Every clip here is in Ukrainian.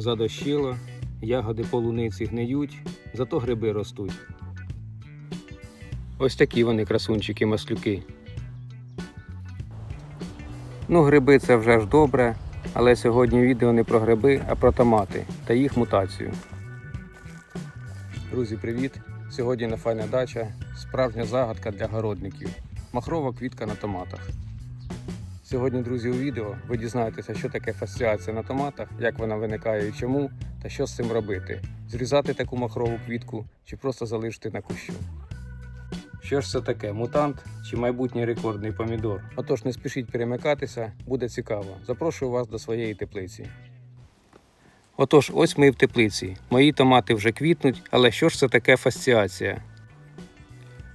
Задощило, ягоди полуниці гниють, зато гриби ростуть. Ось такі вони красунчики маслюки. Ну, гриби це вже ж добре, але сьогодні відео не про гриби, а про томати та їх мутацію. Друзі, привіт! Сьогодні на файна дача справжня загадка для городників. Махрова квітка на томатах. Сьогодні, друзі, у відео ви дізнаєтеся, що таке фасціація на томатах, як вона виникає і чому, та що з цим робити: зрізати таку махрову квітку чи просто залишити на кущу. Що ж це таке? Мутант чи майбутній рекордний помідор? Отож, не спішіть перемикатися, буде цікаво. Запрошую вас до своєї теплиці. Отож, ось ми і в теплиці. Мої томати вже квітнуть, але що ж це таке фасціація?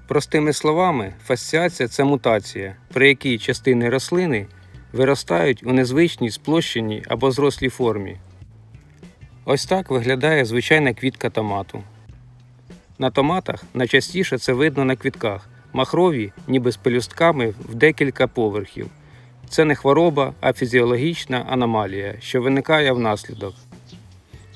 Простими словами, фасціація це мутація, при якій частини рослини виростають у незвичній сплощеній або зрослій формі. Ось так виглядає звичайна квітка томату. На томатах найчастіше це видно на квітках, махрові, ніби з пелюстками в декілька поверхів. Це не хвороба, а фізіологічна аномалія, що виникає внаслідок.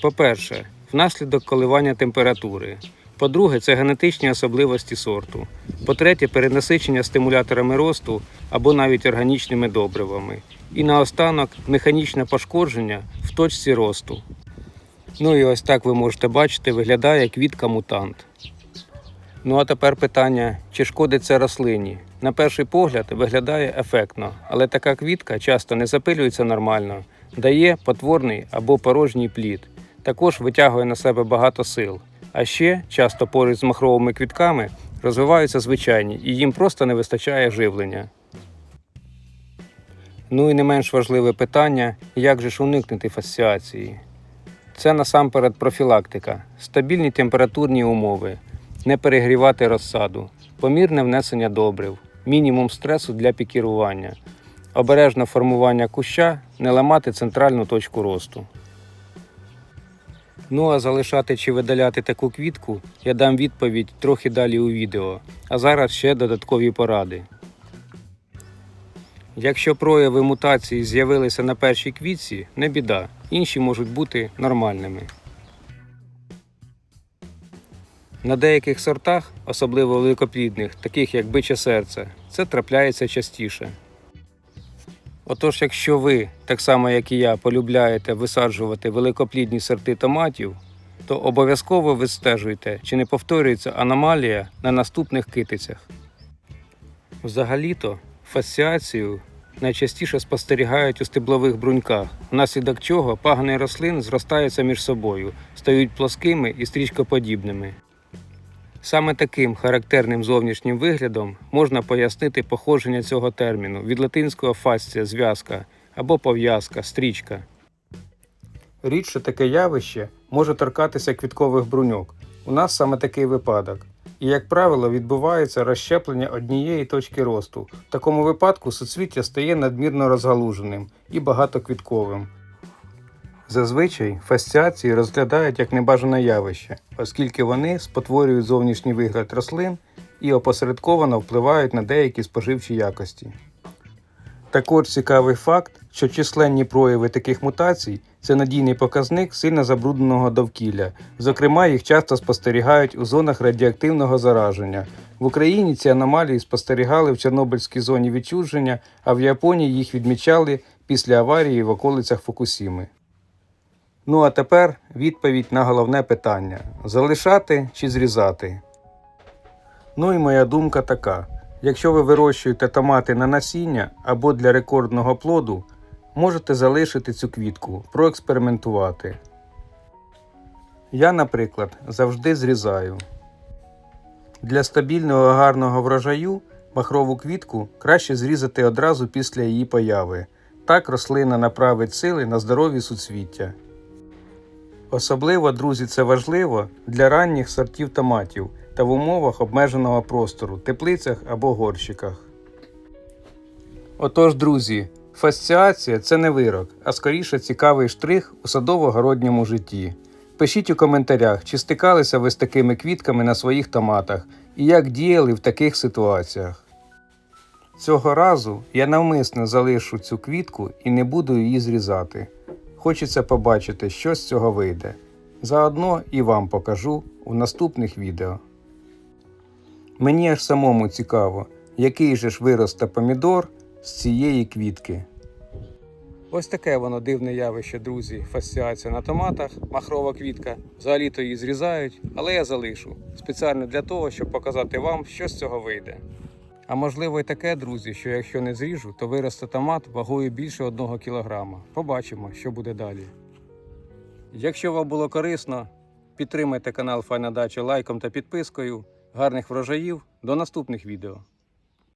По-перше, внаслідок коливання температури. По-друге, це генетичні особливості сорту. По-третє, перенасичення стимуляторами росту або навіть органічними добривами. І наостанок механічне пошкодження в точці росту. Ну і ось так ви можете бачити, виглядає квітка мутант. Ну а тепер питання, чи шкодить це рослині? На перший погляд виглядає ефектно, але така квітка часто не запилюється нормально, дає потворний або порожній плід. Також витягує на себе багато сил. А ще часто поруч з махровими квітками розвиваються звичайні і їм просто не вистачає живлення. Ну і не менш важливе питання, як же ж уникнути фасціації. Це насамперед профілактика, стабільні температурні умови, не перегрівати розсаду, помірне внесення добрив, мінімум стресу для пікірування, обережне формування куща, не ламати центральну точку росту. Ну а залишати чи видаляти таку квітку я дам відповідь трохи далі у відео, а зараз ще додаткові поради. Якщо прояви мутації з'явилися на першій квітці, не біда, інші можуть бути нормальними. На деяких сортах, особливо великоплідних, таких як биче серце, це трапляється частіше. Отож, якщо ви, так само як і я, полюбляєте висаджувати великоплідні сорти томатів, то обов'язково відстежуйте, чи не повторюється аномалія на наступних китицях. Взагалі-то фасціацію найчастіше спостерігають у стеблових бруньках, внаслідок чого пагони рослин зростаються між собою, стають плоскими і стрічкоподібними. Саме таким характерним зовнішнім виглядом можна пояснити походження цього терміну від латинського фасція зв'язка або пов'язка, стрічка. Рідше таке явище може торкатися квіткових бруньок. У нас саме такий випадок. І, як правило, відбувається розщеплення однієї точки росту. В такому випадку суцвіття стає надмірно розгалуженим і багатоквітковим. Зазвичай фасціації розглядають як небажане явище, оскільки вони спотворюють зовнішній вигляд рослин і опосередковано впливають на деякі споживчі якості. Також цікавий факт, що численні прояви таких мутацій це надійний показник сильно забрудненого довкілля. Зокрема, їх часто спостерігають у зонах радіоактивного зараження. В Україні ці аномалії спостерігали в Чорнобильській зоні відчуження, а в Японії їх відмічали після аварії в околицях Фукусіми. Ну а тепер відповідь на головне питання: залишати чи зрізати. Ну і моя думка така: якщо ви вирощуєте томати на насіння або для рекордного плоду, можете залишити цю квітку, проекспериментувати. Я, наприклад, завжди зрізаю. Для стабільного гарного врожаю махрову квітку краще зрізати одразу після її появи. Так рослина направить сили на здорові суцвіття. Особливо, друзі, це важливо для ранніх сортів томатів та в умовах обмеженого простору, теплицях або горщиках. Отож, друзі, фасціація це не вирок, а скоріше цікавий штрих у садово-городньому житті. Пишіть у коментарях, чи стикалися ви з такими квітками на своїх томатах і як діяли в таких ситуаціях. Цього разу я навмисно залишу цю квітку і не буду її зрізати. Хочеться побачити, що з цього вийде. Заодно і вам покажу у наступних відео. Мені аж самому цікаво, який же ж виросте помідор з цієї квітки. Ось таке воно дивне явище, друзі. Фасціація на томатах, махрова квітка. Взагалі-то її зрізають, але я залишу спеціально для того, щоб показати вам, що з цього вийде. А можливо і таке, друзі, що якщо не зріжу, то виросте томат вагою більше 1 кг. Побачимо, що буде далі. Якщо вам було корисно, підтримайте канал Файна Дача лайком та підпискою. Гарних врожаїв до наступних відео.